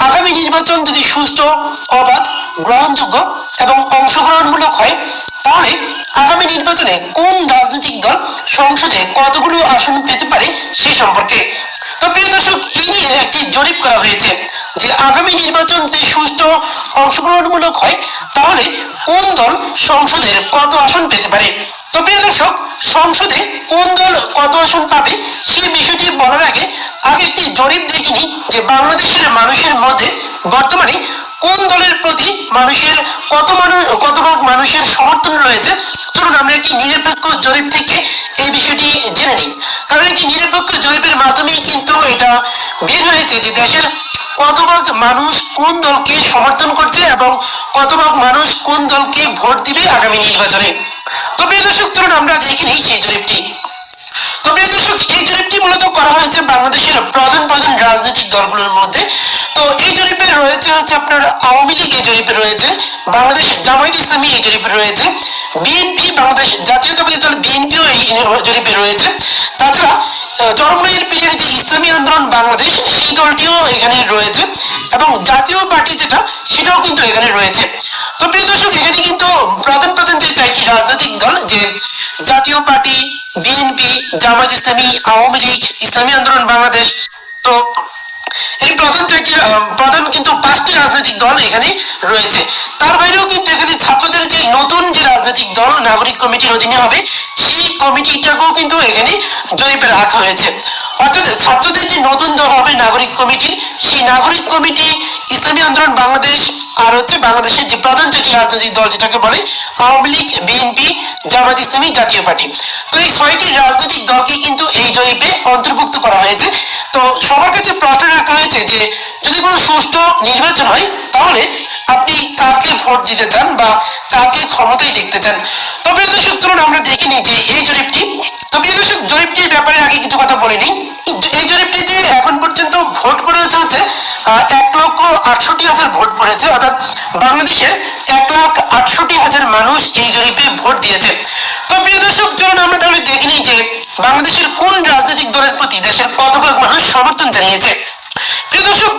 আগামী নির্বাচন যদি সুস্থ অবাধ, গ্রহণযোগ্য এবং অংশগ্রহণমূলক হয়, তাহলে আগামী নির্বাচনে কোন রাজনৈতিক দল সংসদে কতগুলো আসন পেতে পারে সে সম্পর্কে তো প্রিয় দর্শক একটি জরিপ করা হয়েছে যে আগামী নির্বাচন যদি সুষ্ঠু অংশগ্রহণমূলক হয়, তাহলে কোন দল সংসদের কত আসন পেতে পারে? তো প্রিয় দর্শক, সংসদে কোন দল কত আসন পাবে, সেই বিষয়টি বলার আগে আগে একটি জরিপ দেখিনি যে বাংলাদেশের মানুষের মধ্যে বর্তমানে কোন দলের প্রতি মানুষের কত মানুষ, কত ভাগ মানুষের সমর্থন রয়েছে? চলুন আমরা একটি নিরপেক্ষ জরিপ থেকে এই বিষয়টি জেনে। নিই কারণ একটি নিরপেক্ষ জরিপের মাধ্যমেই কিন্তু এটা বের হয়েছে যে দেশের কত ভাগ মানুষ কোন দলকে সমর্থন করছে এবং কত ভাগ মানুষ কোন দলকে ভোট দিবে আগামী নির্বাচনে। তো প্রিয় দর্শক, চলুন আমরা দেখে নিই সেই জরিপটি। তো প্রিয় দর্শক, এই জরিপটি মূলত করা হয়েছে বাংলাদেশের প্রধান প্রধান রাজনৈতিক দলগুলোর মধ্যে তো এই জরিপে রয়েছে হচ্ছে আপনার আওয়ামী লীগ এই জরিপে রয়েছে, বাংলাদেশ জামায়াত ইসলামী এই জরিপে রয়েছে, বিএনপি, বাংলাদেশ জাতীয়তাবাদী দল বিএনপিও এই জরিপে রয়েছে। তাছাড়া চরমনাইয়ের পীরের যে ইসলামী আন্দোলন বাংলাদেশ, সেই দলটিও এখানে রয়েছে এবং জাতীয় পার্টি যেটা, সেটাও কিন্তু এখানে রয়েছে। তো প্রিয় দর্শক, এখানে কিন্তু প্রধান প্রধান যে চারটি রাজনৈতিক দল, যে জাতীয় পার্টি, বিএনপি জামাত ইসলামী, আওয়ামী লীগ, ইসলামী আন্দোলন বাংলাদেশ, তো এই প্রধান চারটি প্রধান কিন্তু পাঁচটি রাজনৈতিক দল এখানে রয়েছে। তার বাইরেও কিন্তু এখানে ছাত্রদের যে নতুন যে রাজনৈতিক দল, নাগরিক কমিটির অধীনে হবে, সেই কমিটিটাকেও কিন্তু এখানে জরিপে রাখা হয়েছে। অর্থাৎ ছাত্রদের যে নতুন দল হবে নাগরিক কমিটির, সেই নাগরিক কমিটি ইসলামী আন্দোলন বাংলাদেশ আর হচ্ছে বাংলাদেশের যে প্রধান চারটি রাজনৈতিক দল যেটাকে বলে আওয়ামী লীগ, বিএনপি, জামাত ইসলামী জাতীয় পার্টি। তো এই ছয়টি রাজনৈতিক দলকে কিন্তু এই জরিপে অন্তর্ভুক্ত করা হয়েছে। তো সবার কাছে প্রশ্ন রাখা হয়েছে যে যদি কোনো সুষ্ঠু নির্বাচন হয়, তাহলে আপনি কাকে ভোট দিতে চান বা কাকে ক্ষমতায় দেখতে চান? তো প্রিয় দর্শক, চলুন আমরা দেখে নিই যে এই জরিপটি। তো প্রিয় দর্শক, জরিপটির ব্যাপারে আগে কিছু কথা বলে নিই। এই জরিপটিতে এখন পর্যন্ত ভোট পড়েছে হচ্ছে এক লক্ষ আটষট্টি হাজার ভোট পড়েছে, অর্থাৎ বাংলাদেশের এক লাখ আটষট্টি হাজার মানুষ এই জরিপে ভোট দিয়েছে। তো প্রিয় দর্শক, চলুন আমরা তাহলে দেখে নিই যে বাংলাদেশের কোন রাজনৈতিক দলের প্রতি দেশের কতভাগ মানুষ সমর্থন জানিয়েছে। প্রিয় দর্শক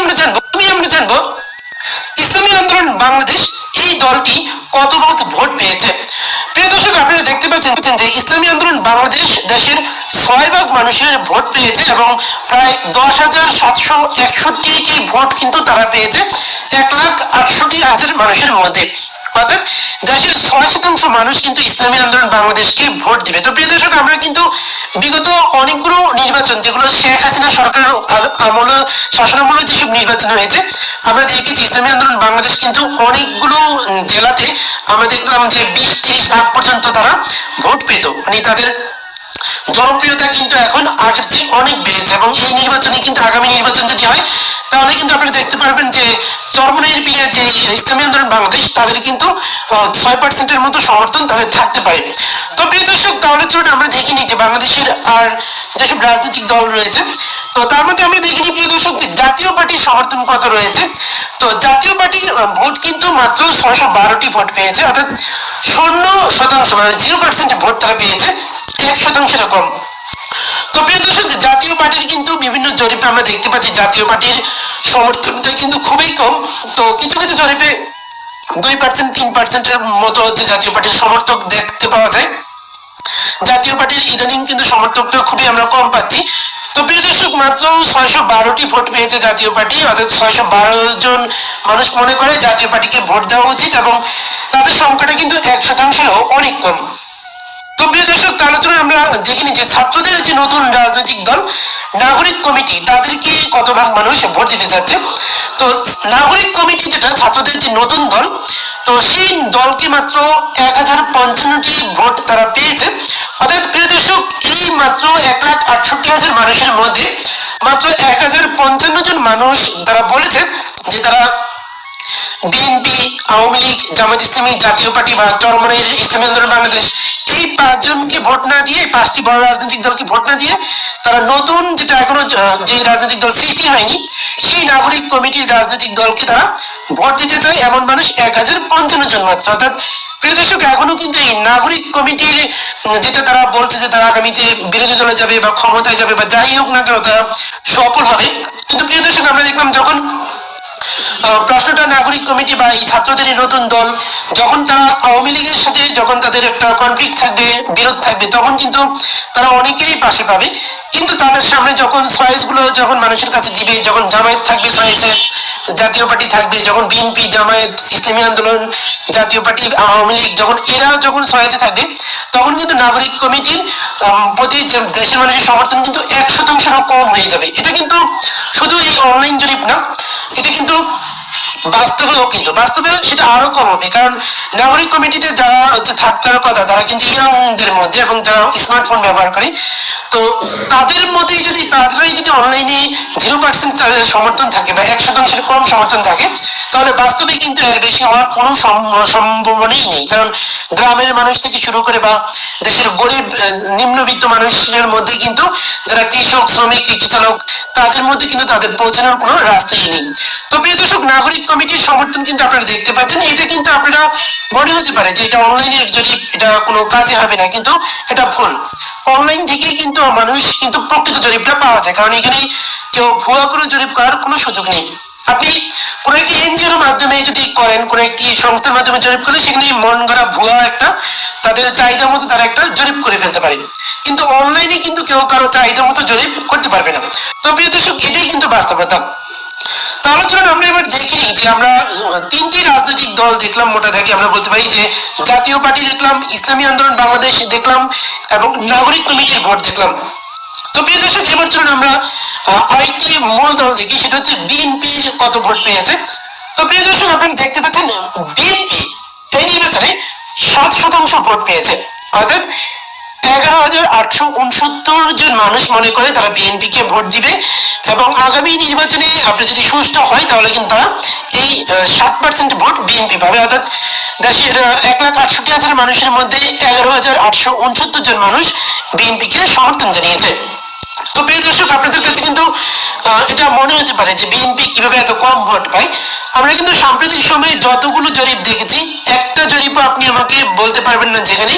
আমরা জানব প্রথমেই আমরা জানব, ইসলামী আন্দোলন বাংলাদেশ এই দলটি কত ভাগ ভোট পেয়েছে? প্রিয় দর্শক, আপনারা দেখতে পাচ্ছেন যে ইসলামী আন্দোলন বাংলাদেশ দেশের ছয় ভাগ মানুষের ভোট পেয়েছে এবং প্রায় দশ হাজার সাতশো একষট্টিটি ভোট কিন্তু তারা পেয়েছে, এক লাখ আটষট্টি হাজার মানুষের মধ্যে। অর্থাৎ দেশের ছয় শতাংশ মানুষ কিন্তু ইসলামী আন্দোলন বাংলাদেশকে ভোট দিবে। তো প্রিয় দর্শক, আমরা কিন্তু বিগত অনেকগুলো নির্বাচন, যেগুলো শেখ হাসিনা সরকারের আ- আমল শাসনামূলক যেসব নির্বাচন হয়েছে, আমরা দেখেছি ইসলামী আন্দোলন বাংলাদেশ কিন্তু অনেকগুলো জেলাতে আমরা দেখলাম যে বিশ, ত্রিশ ভাগ পর্যন্ত তারা ভোট পেত। মানে তাদের জনপ্রিয়তা কিন্তু এখন আগের থেকে অনেক বেড়েছে এবং এই নির্বাচনে কিন্তু আগামী নির্বাচন যদি হয় তাহলে কিন্তু আপনারা দেখতে পারবেন যে চরমনের পীরের যে ইসলামী আন্দোলন বাংলাদেশ তাদের কিন্তু ছয় পার্সেন্টের মতো সমর্থন তাদের থাকতে পারে। তো প্রিয় দর্শক তাহলে চলুন আমরা দেখে নিই যে বাংলাদেশের আর যেসব রাজনৈতিক দল রয়েছে তো তার মধ্যে আমরা দেখে নিই প্রিয় দর্শক যে জাতীয় পার্টির সমর্থন কত রয়েছে। তো জাতীয় পার্টির আহ, ভোট কিন্তু মাত্র ছয়শো বারোটি ভোট পেয়েছে অর্থাৎ শূন্য শতাংশ মানে জিরো পার্সেন্ট ভোট তারা পেয়েছে। এক শতাংশের কম তো দর্শক, জাতীয় পার্টির কিন্তু বিভিন্ন জরিপে আমরা দেখতে পাচ্ছি, জাতীয় পার্টির সমর্থনটা কিন্তু খুবই কম। তো কিছু কিছু জরিপে দুই পার্সেন্ট তিন পার্সেন্টের মতো হচ্ছে জাতীয় পার্টির সমর্থক দেখতে পাওয়া যায়। জাতীয় পার্টির ইদানিং কিন্তু সমর্থকটা খুবই আমরা কম পাচ্ছি। তো প্রিয় দর্শক, মাত্র ছয়শো বারোটি ভোট পেয়েছে জাতীয় পার্টি, অর্থাৎ ছয়শো বারো জন মানুষ মনে করে জাতীয় পার্টিকে ভোট দেওয়া উচিত এবং তাদের সংখ্যাটা কিন্তু এক শতাংশেরও অনেক কম। তো প্রিয় দর্শক চলুন আমরা দেখিনি যে ছাত্রদের যে নতুন রাজনৈতিক দল, নাগরিক কমিটি, তাদেরকে কত ভাগ মানুষ ভোট দিতে চাচ্ছে তো নাগরিক কমিটি যেটা, ছাত্রদের যে নতুন দল, তো সেই দলকে মাত্র এক হাজার পঞ্চান্নটি ভোট তারা পেয়েছে। অর্থাৎ প্রিয় দর্শক, এই মাত্র এক লাখ আটষট্টি হাজার মানুষের মধ্যে মাত্র এক হাজার পঞ্চান্ন জন মানুষ তারা বলেছে যে তারা বিএনপি, আওয়ামী লীগ, জামাত ইসলামী, জাতীয় পার্টি বা চরমনের ইসলামী আন্দোলন বাংলাদেশ, এই পাঁচজনকে ভোট না দিয়ে, এই পাঁচটি বড় রাজনৈতিক দলকে ভোট না দিয়ে তারা নতুন যেটা এখনও যে রাজনৈতিক দল সৃষ্টি হয়নি, সেই নাগরিক কমিটির রাজনৈতিক দলকে তারা ভোট দিতে চায় এমন মানুষ এক হাজার পঞ্চান্ন জন মাত্র। অর্থাৎ প্রিয় দর্শক, এখনও কিন্তু এই নাগরিক কমিটির যেটা তারা বলছে যে তারা আগামীতে বিরোধী দলে যাবে বা ক্ষমতায় যাবে বা যাই হোক না কেন, তারা সফল হবে। কিন্তু প্রিয় দর্শক, আমরা দেখলাম যখন প্রশ্নটা নাগরিক কমিটি বা এই ছাত্রদের নতুন দল, যখন তারা আওয়ামী লীগের সাথে যখন তাদের একটা কনফ্লিক্ট থাকবে, বিরোধ থাকবে, তখন কিন্তু তারা অনেকেরই পাশে পাবে। কিন্তু তাদের সামনে যখন চয়েসগুলো যখন মানুষের কাছে দিবে, যখন জামায়াত থাকবে চয়েসে জাতীয় পার্টি থাকবে, যখন বিএনপি, জামায়াত, ইসলামী আন্দোলন, জাতীয় পার্টি, আওয়ামী লীগ, যখন এরা যখন সহায়তা থাকবে, তখন কিন্তু নাগরিক কমিটির প্রতি দেশের মানুষের সমর্থন কিন্তু এক শতাংশ কম হয়ে যাবে। এটা কিন্তু শুধু এই অনলাইন জরিপ না, এটা কিন্তু বাস্তবেও কিন্তু, বাস্তবে সেটা আরও কম হবে, কারণ নাগরিক কমিটিতে যারা হচ্ছে থাকার কথা, তারা কিন্তু ইয়াংদের মধ্যে এবং যারা স্মার্টফোন ব্যবহার করে, তো তাদের মধ্যেই যদি, তাদেরই যদি অনলাইনে জিরো পার্সেন্ট তাদের সমর্থন থাকে বা এক শতাংশের কম সমর্থন থাকে, তাহলে বাস্তবে কিন্তু এর বেশি হওয়ার কোনো সম্ভাবনাই নেই। কারণ গ্রামের মানুষ থেকে শুরু করে বা দেশের গরিব নিম্নবিত্ত মানুষের মধ্যে কিন্তু যারা কৃষক, শ্রমিক কৃষি চালক তাদের মধ্যে কিন্তু তাদের পৌঁছানোর কোনো রাস্তাই নেই। তো প্রিয় দর্শক, নাগরিক কমিটির সমর্থন কিন্তু আপনারা দেখতে পাচ্ছেন। এটা কিন্তু আপনারা মনে হতে পারে যে এটা অনলাইনের জরিপ এটা কোনো কাজে হবে না, কিন্তু এটা ভুল। অনলাইন থেকেই কিন্তু মানুষ কিন্তু প্রকৃত জরিপটা পাওয়া যায়, কারণ এখানে কেউ ভুয়া কোনো জরিপ করার কোনো সুযোগ নেই। আপনি কোন একটি এনজিওর মাধ্যমে যদি করেন, কোন একটি সংস্থার মাধ্যমে জরিপ করলে সেখানে মন গড়া ভুয়া একটা তাদের চাহিদা মতো তারা একটা জরিপ করে ফেলতে পারে। কিন্তু অনলাইনে কিন্তু কেউ কারও চাহিদা মতো জরিপ করতে পারবে না। তো প্রিয় দর্শক, এটাই কিন্তু বাস্তবতা। তাহলে আমরা এবার দেখে যে আমরা তিনটি রাজনৈতিক দল দেখলাম মোটা থেকে আমরা বলতে পারি যে জাতীয় পার্টি দেখলাম, ইসলামী আন্দোলন, বাংলাদেশ দেখলাম এবং নাগরিক কমিটির ভোট দেখলাম। তো প্রিয় দর্শক এবার চলুন আমরা আরেকটি মূল দল দেখি, সেটা হচ্ছে বিএনপির কত ভোট পেয়েছে। তো প্রিয় দর্শক আপনারা দেখতে পাচ্ছেন, বিএনপি এই নির্বাচনে সাত শতাংশ ভোট পেয়েছে। অর্থাৎ আটশো জন মানুষ মনে করে তারা বিএনপি কে ভোট দিবে এবং আগামী নির্বাচনে আপনি যদি সুষ্ঠু হয়, তাহলে কিন্তু তারা এই সাত পার্সেন্ট ভোট বিএনপি পাবে। অর্থাৎ দেশের এক লাখ আটষট্টি হাজার মানুষের মধ্যে এগারো হাজার আটশো উনসত্তর জন মানুষ বিএনপি কে সমর্থন জানিয়েছে। তো প্রিয় দর্শক, আপনাদের কাছে কিন্তু এটা মনে হতে পারে যে বিএনপি কীভাবে এত কম ভোট পায়। আমরা কিন্তু সাম্প্রতিক সময়ে যতগুলো জরিপ দেখেছি, একটা জরিপও আপনি আমাকে বলতে পারবেন না যেখানে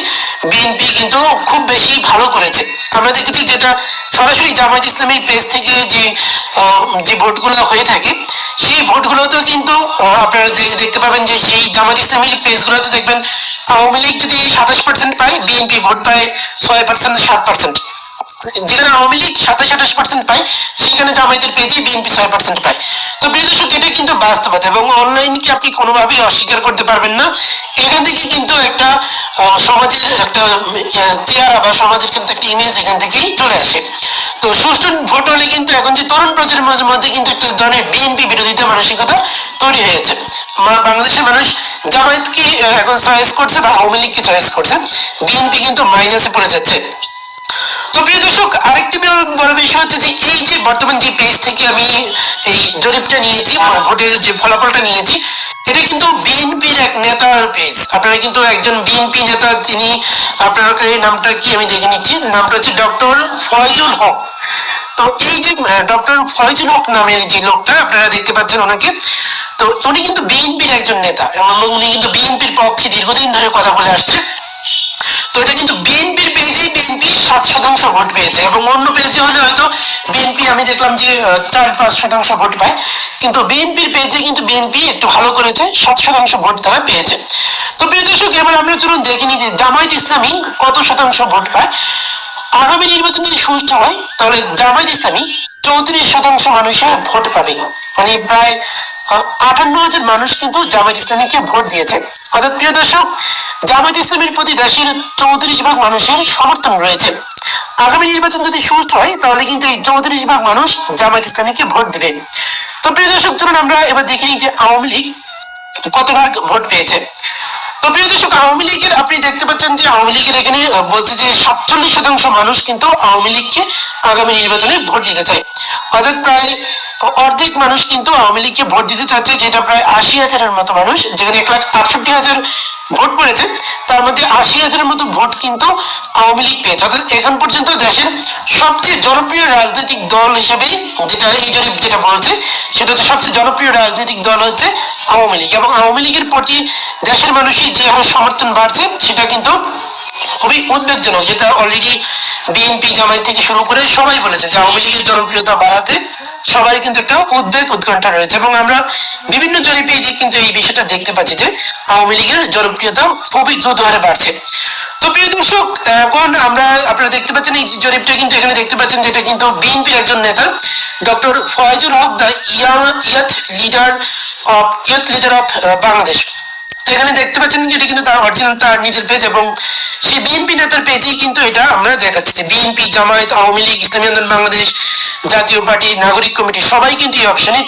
বিএনপি কিন্তু খুব বেশি ভালো করেছে। আমরা দেখেছি যেটা সরাসরি জামায়াত ইসলামীর পেজ থেকে যে যে ভোটগুলো হয়ে থাকে, সেই ভোটগুলোতেও কিন্তু আপনারা দেখতে পাবেন যে সেই জামায়াত ইসলামীর পেজগুলোতে দেখবেন, আওয়ামী লীগ যদি সাতাশ পার্সেন্ট পায় বিএনপি ভোট পায় ছয় পার্সেন্ট সাত পার্সেন্ট যেখানে আওয়ামী লীগ সাতাশ আঠাশ পার্সেন্ট পায়, সেখানে জামায়াতের পেজে বিএনপি ছয় পার্সেন্ট পায়। তো দর্শক, এটা কিন্তু বাস্তবতা এবং অনলাইনকে আপনি কোনোভাবেই অস্বীকার করতে পারবেন না। এখান থেকে কিন্তু একটা সমাজের একটা চেহারা বা সমাজের কিন্তু একটা ইমেজ এখান থেকেই চলে আসে। তো সুষ্ঠু ভোট হলে কিন্তু এখন যে তরুণ প্রজন্মের মধ্যে কিন্তু একটা ধরনের বিএনপি বিরোধিতা মানসিকতা তৈরি হয়েছে। বাংলাদেশের মানুষ জামায়াতকে এখন চয়েস করছে বা আওয়ামী লীগকে চয়েস করছে। বিএনপি কিন্তু মাইনাসে পড়ে যাচ্ছে। তো প্রিয় দর্শক, আরেকটি বড়- বিষয় হচ্ছে যে এই যে বর্তমান যে পেজ থেকে আমি এই জরিপটা নিয়েছি মানে ভোটের যে ফলাফলটা নিয়েছি এটা কিন্তু বিএনপির এক নেতার পেজ আপনারা কিন্তু একজন বিএনপি নেতা, তিনি আপনার নামটা কি আমি দেখে নিচ্ছি? নামটা হচ্ছে ডক্টর ফয়জুল হক। তো এই যে ডক্টর ফয়জুল হক নামের যে লোকটা, আপনারা দেখতে পাচ্ছেন ওনাকে। তো উনি কিন্তু বিএনপির একজন নেতা এবং উনি কিন্তু বিএনপির পক্ষে দীর্ঘদিন ধরে কথা বলে আসছে। তো এটা কিন্তু বিএনপির বিএনপি সাত শতাংশ ভোট পেয়েছে এবং অন্য পেজে হলে হয়তো বিএনপি, আমি দেখলাম যে চার পাঁচ শতাংশ ভোট পায়। কিন্তু বিএনপির পেজে কিন্তু বিএনপি একটু ভালো করেছে, সাত শতাংশ ভোট তারা পেয়েছে। তো প্রিয় দর্শক, এবার আমরা চলুন দেখিনি যে জামায়াত ইসলামী কত শতাংশ ভোট পায়। আগামী নির্বাচন যদি সুষ্ঠু হয়, তাহলে জামায়াত ইসলামী চৌত্রিশ শতাংশ মানুষের ভোট পাবে। মানে প্রায় আটান্ন হাজার মানুষ কিন্তু জামায়াত ইসলামীকে ভোট দিয়েছে। অর্থাৎ প্রিয় দর্শক, জামায়াত ইসলামের প্রতি দেশের চৌত্রিশ ভাগ মানুষের সমর্থন রয়েছে। আগামী নির্বাচন যদি সুস্থ হয়, তাহলে কিন্তু এই চৌত্রিশ ভাগ মানুষ জামায়াত ইসলামীকে ভোট দিবে। তো প্রিয় দর্শক ধরুন আমরা এবার দেখিনি যে আওয়ামী লীগ কত ভাগ ভোট পেয়েছে। তো প্রিয় দর্শক, আওয়ামী লীগের, আপনি দেখতে পাচ্ছেন যে আওয়ামী লীগের এখানে বলতে যে সাতচল্লিশ শতাংশ মানুষ কিন্তু আওয়ামী লীগকে আগামী নির্বাচনে ভোট দিতে চায়। অর্থাৎ প্রায় অর্ধেক মানুষ কিন্তু আওয়ামী লীগকে ভোট দিতে চাচ্ছে যেটা প্রায় আশি হাজারের মতো মানুষ, যেখানে এক লাখ আটষট্টি হাজার ভোট পড়েছে তার মধ্যে আশি হাজারের মতো ভোট কিন্তু আওয়ামী লীগ পেয়েছে। অর্থাৎ এখন পর্যন্ত দেশের সবচেয়ে জনপ্রিয় রাজনৈতিক দল হিসেবে যেটা এই জরিপ যেটা বলছে, সেটা হচ্ছে সবচেয়ে জনপ্রিয় রাজনৈতিক দল হচ্ছে আওয়ামী লীগ। এবং আওয়ামী লীগের প্রতি দেশের মানুষের যে সমর্থন বাড়ছে, সেটা কিন্তু খুবই উদ্বেগজনক, যেটা অলরেডি বিএনপি জামায়াত থেকে শুরু করে সবাই বলেছে যে আওয়ামী লীগের জনপ্রিয়তা বাড়াতে সবাই কিন্তু একটা উদ্বেগ উৎকণ্ঠা রয়েছে। এবং আমরা বিভিন্ন জরিপে এই কিন্তু এই বিষয়টা দেখতে পাচ্ছি যে আওয়ামী লীগের জনপ্রিয়তা খুবই দ্রুত হারে বাড়ছে। তো প্রিয় দর্শক এখন আমরা আপনারা দেখতে পাচ্ছেন এই জরিপটা কিন্তু এখানে দেখতে পাচ্ছেন যেটা কিন্তু বিএনপির একজন নেতা, doctor Faizul Haque, the youth leader of, youth leader of Bangladesh. তো এখানে দেখতে পাচ্ছেন যে এটা কিন্তু তার অরিজিনাল তার নিজের পেজ এবং সেই বিএনপি নেতার পেজেই কিন্তু এটা আমরা দেখাচ্ছি। বিএনপি জামায়াত, আওয়ামী লীগ, ইসলামী আন্দোলন, বাংলাদেশ জাতীয় পার্টি, নাগরিক কমিটি সবাই কিন্তু এই অপশনে